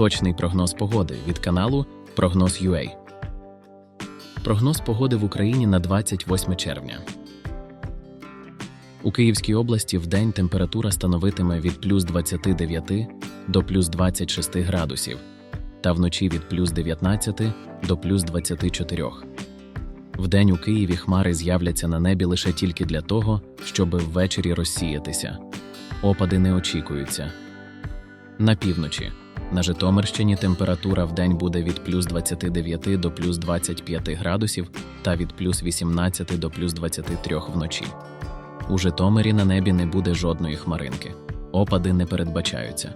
Точний прогноз погоди від каналу Прогноз UA. Прогноз погоди в Україні на 28 червня. У Київській області в день температура становитиме від плюс 29 до плюс 26 градусів, та вночі від плюс 19 до плюс 24. Вдень у Києві хмари з'являться на небі лише тільки для того, щоб ввечері розсіятися. Опади не очікуються. На півночі. На Житомирщині температура в день буде від плюс 29 до плюс 25 градусів та від плюс 18 до плюс 23 вночі. У Житомирі на небі не буде жодної хмаринки. Опади не передбачаються.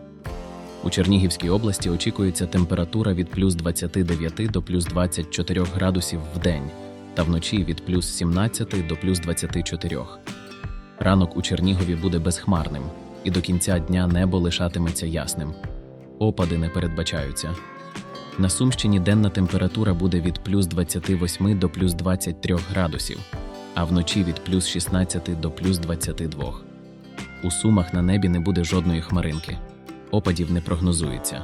У Чернігівській області очікується температура від плюс 29 до плюс 24 градусів в день та вночі від плюс 17 до плюс 24. Ранок у Чернігові буде безхмарним, і до кінця дня небо лишатиметься ясним. Опади не передбачаються. На Сумщині денна температура буде від плюс 28 до плюс 23 градусів, а вночі від плюс 16 до плюс 22. У Сумах на небі не буде жодної хмаринки. Опадів не прогнозується.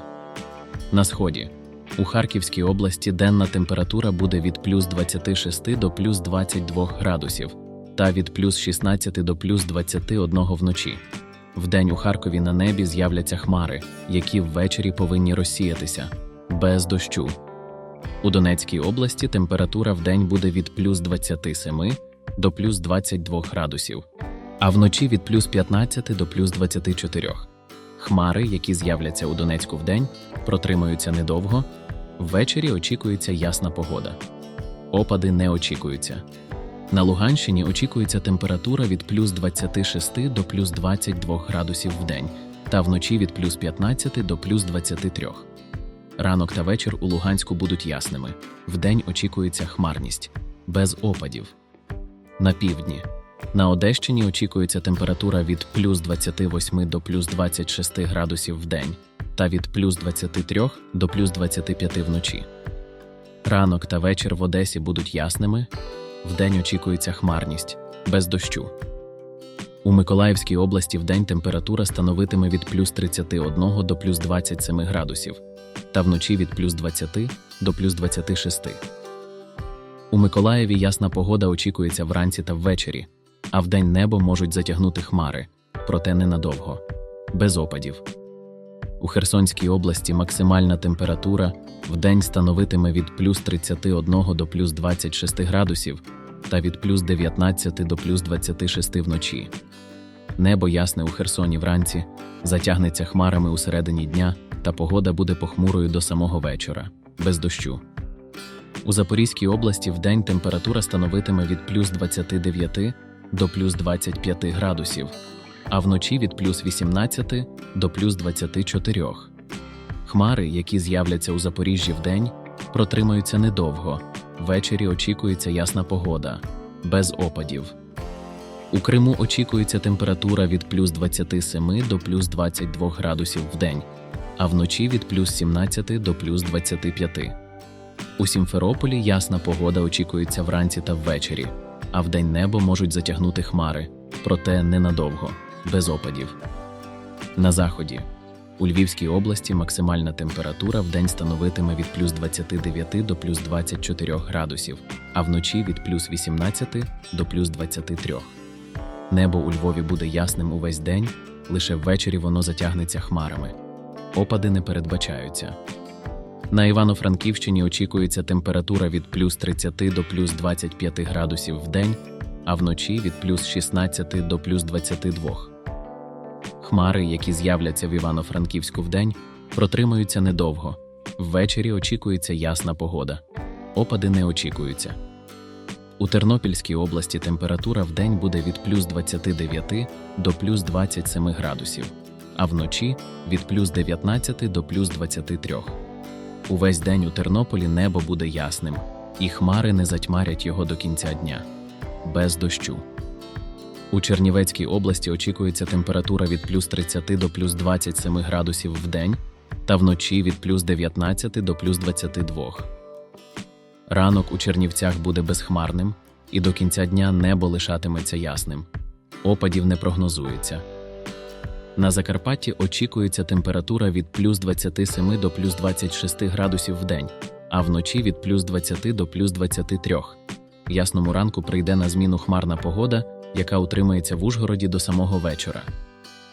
На сході. У Харківській області денна температура буде від плюс 26 до плюс 22 градусів та від плюс 16 до плюс 21 вночі. Вдень у Харкові на небі з'являться хмари, які ввечері повинні розсіятися без дощу. У Донецькій області температура вдень буде від плюс 27 до плюс 22 градусів, а вночі від плюс 15 до плюс 24. Хмари, які з'являться у Донецьку вдень, протримаються недовго. Ввечері очікується ясна погода. Опади не очікуються. На Луганщині очікується температура від плюс 26 до плюс 22 градусів в день та вночі від плюс 15 до плюс 23. Ранок та вечір у Луганську будуть ясними. Вдень очікується хмарність, без опадів. На півдні. На Одещині очікується температура від плюс 28 до плюс 26 градусів в день та від плюс 23 до плюс 25 вночі. Ранок та вечір в Одесі будуть ясними, Вдень очікується хмарність, без дощу. У Миколаївській області вдень температура становитиме від плюс 31 до плюс 27 градусів, та вночі від плюс 20 до плюс 26. У Миколаєві ясна погода очікується вранці та ввечері, а вдень небо можуть затягнути хмари, проте ненадовго, без опадів. У Херсонській області максимальна температура вдень становитиме від плюс 31 до плюс 26 градусів та від плюс 19 до плюс 26 вночі. Небо ясне у Херсоні вранці, затягнеться хмарами у середині дня, та погода буде похмурою до самого вечора, без дощу. У Запорізькій області вдень температура становитиме від плюс 29 до плюс 25 градусів а вночі від плюс 18 до плюс 24. Хмари, які з'являться у Запоріжжі вдень, протримаються недовго. Ввечері очікується ясна погода, без опадів. У Криму очікується температура від плюс 27 до плюс 22 градусів в день, а вночі від плюс 17 до плюс 25. У Сімферополі ясна погода очікується вранці та ввечері, а вдень небо можуть затягнути хмари, проте ненадовго без опадів. На заході. У Львівській області максимальна температура в день становитиме від плюс 29 до плюс 24 градусів, а вночі від плюс 18 до плюс 23. Небо у Львові буде ясним увесь день, лише ввечері воно затягнеться хмарами. Опади не передбачаються. На Івано-Франківщині очікується температура від плюс 30 до плюс 25 градусів в день, а вночі від плюс 16 до плюс 22. Хмари, які з'являться в Івано-Франківську вдень, протримаються недовго. Ввечері очікується ясна погода. Опади не очікуються. У Тернопільській області температура вдень буде від плюс 29 до плюс 27 градусів, а вночі від плюс 19 до плюс 23. Увесь день у Тернополі небо буде ясним, і хмари не затьмарять його до кінця дня без дощу. У Чернівецькій області очікується температура від плюс 30 до плюс 27 градусів в день та вночі від плюс 19 до плюс 22. Ранок у Чернівцях буде безхмарним, і до кінця дня небо лишатиметься ясним. Опадів не прогнозується. На Закарпатті очікується температура від плюс 27 до плюс 26 градусів в день, а вночі від плюс 20 до плюс 23. Ясному ранку прийде на зміну хмарна погода, яка утримається в Ужгороді до самого вечора.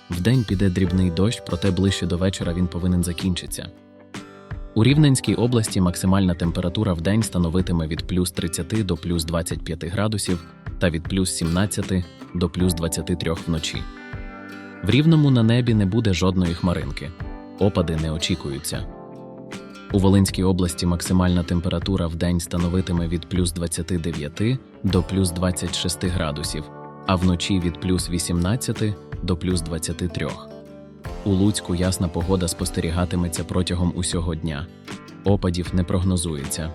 Вдень піде дрібний дощ, проте ближче до вечора він повинен закінчитися. У Рівненській області максимальна температура в день становитиме від плюс 30 до плюс 25 градусів та від плюс 17 до плюс 23 вночі. В Рівному на небі не буде жодної хмаринки. Опади не очікуються. У Волинській області максимальна температура в день становитиме від плюс 29 до плюс 26 градусів, а вночі від плюс 18 до плюс 23. У Луцьку ясна погода спостерігатиметься протягом усього дня. Опадів не прогнозується.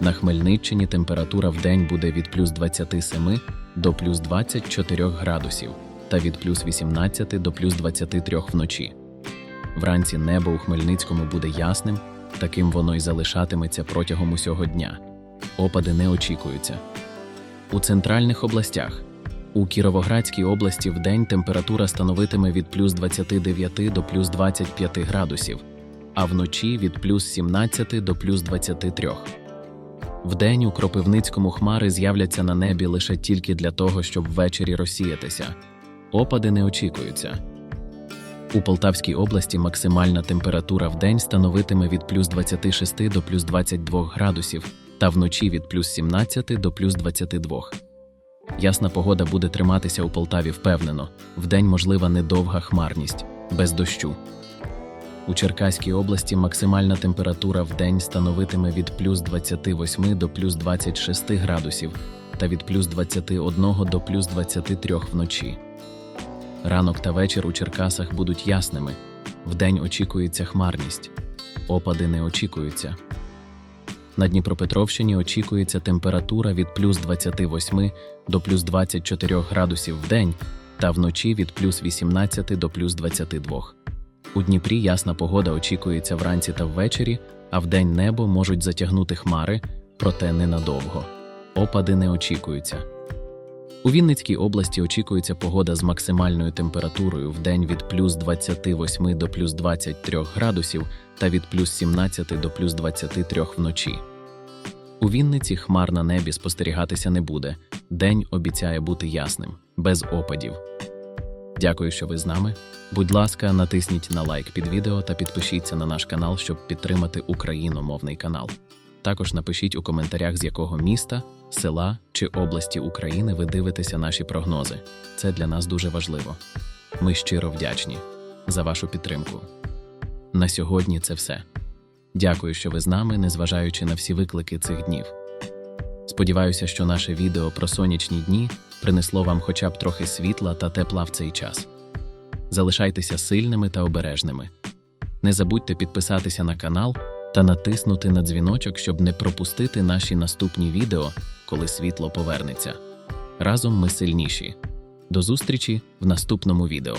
На Хмельниччині температура в день буде від плюс 27 до плюс 24 градусів та від плюс 18 до плюс 23 вночі. Вранці небо у Хмельницькому буде ясним, таким воно й залишатиметься протягом усього дня. Опади не очікуються. У центральних областях у Кіровоградській області в день температура становитиме від плюс 29 до плюс 25 градусів, а вночі від плюс 17 до плюс 23. Вдень у Кропивницькому хмари з'являться на небі лише тільки для того, щоб ввечері розсіятися. Опади не очікуються. У Полтавській області максимальна температура в день становитиме від плюс 26 до плюс 22 градусів та вночі від плюс 17 до плюс 22. Ясна погода буде триматися у Полтаві впевнено. Вдень можлива недовга хмарність, без дощу. У Черкаській області максимальна температура в день становитиме від плюс 28 до плюс 26 градусів та від плюс 21 до плюс 23 вночі. Ранок та вечір у Черкасах будуть ясними. Вдень очікується хмарність. Опади не очікуються. На Дніпропетровщині очікується температура від плюс 28 до плюс 24 градусів в день та вночі від плюс 18 до плюс 22. У Дніпрі ясна погода очікується вранці та ввечері, а вдень небо можуть затягнути хмари, проте ненадовго. Опади не очікуються. У Вінницькій області очікується погода з максимальною температурою в день від плюс 28 до плюс 23 градусів та від плюс 17 до плюс 23 вночі. У Вінниці хмар на небі спостерігатися не буде. День обіцяє бути ясним, без опадів. Дякую, що ви з нами. Будь ласка, натисніть на лайк під відео та підпишіться на наш канал, щоб підтримати україномовний канал. Також напишіть у коментарях, з якого міста, села чи області України ви дивитеся наші прогнози. Це для нас дуже важливо. Ми щиро вдячні за вашу підтримку. На сьогодні це все. Дякую, що ви з нами, незважаючи на всі виклики цих днів. Сподіваюся, що наше відео про сонячні дні принесло вам хоча б трохи світла та тепла в цей час. Залишайтеся сильними та обережними. Не забудьте підписатися на канал та натиснути на дзвіночок, щоб не пропустити наші наступні відео, коли світло повернеться. Разом ми сильніші. До зустрічі в наступному відео.